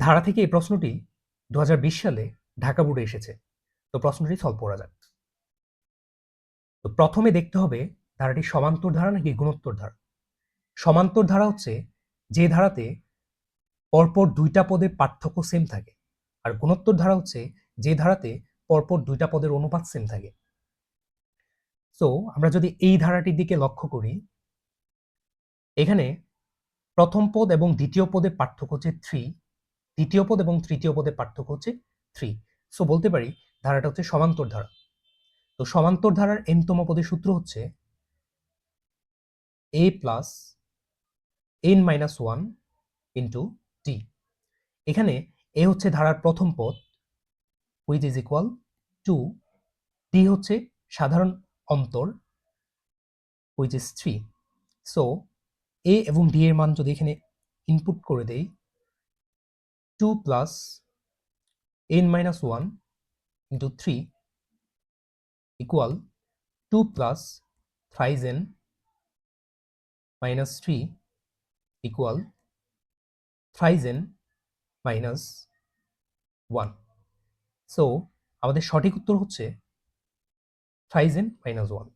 ধারা থেকে এই প্রশ্নটি দু হাজার বিশ সালে ঢাকা বোর্ডে এসেছে। তো প্রশ্নটি সলভ করা যাক। তো প্রথমে দেখতে হবে ধারাটি সমান্তর ধারা নাকি গুণোত্তর ধারা? সমান্তর ধারা হচ্ছে যে ধারাতে পরপর দুইটা পদের পার্থক্য সেম থাকে। আর গুণোত্তর ধারা হচ্ছে যে ধারাতে পরপর দুইটা পদের অনুপাত সেম থাকে। সো আমরা যদি এই ধারাটির দিকে লক্ষ্য করি, এখানে প্রথম পদ এবং দ্বিতীয় পদের পার্থক্য হচ্ছে থ্রি দ্বিতীয় পদ এবং তৃতীয় পদের পার্থক্য হচ্ছে থ্রি সো বলতে পারি ধারাটা হচ্ছে সমান্তর ধারা। তো সমান্তর ধারার এনতম পদের সূত্র হচ্ছে a plus n minus one into t এখানে এ হচ্ছে ধারার প্রথম পদ which is equal two t হচ্ছে সাধারণ অন্তর which is three so a এবং ডি এর মান যদি এখানে ইনপুট করে দেই two plus n minus one into three equal two plus thrice n minus three equal thrice n minus one so আমাদের সঠিক উত্তর হচ্ছে থ্রাইজ এন মাইনাস ওয়ান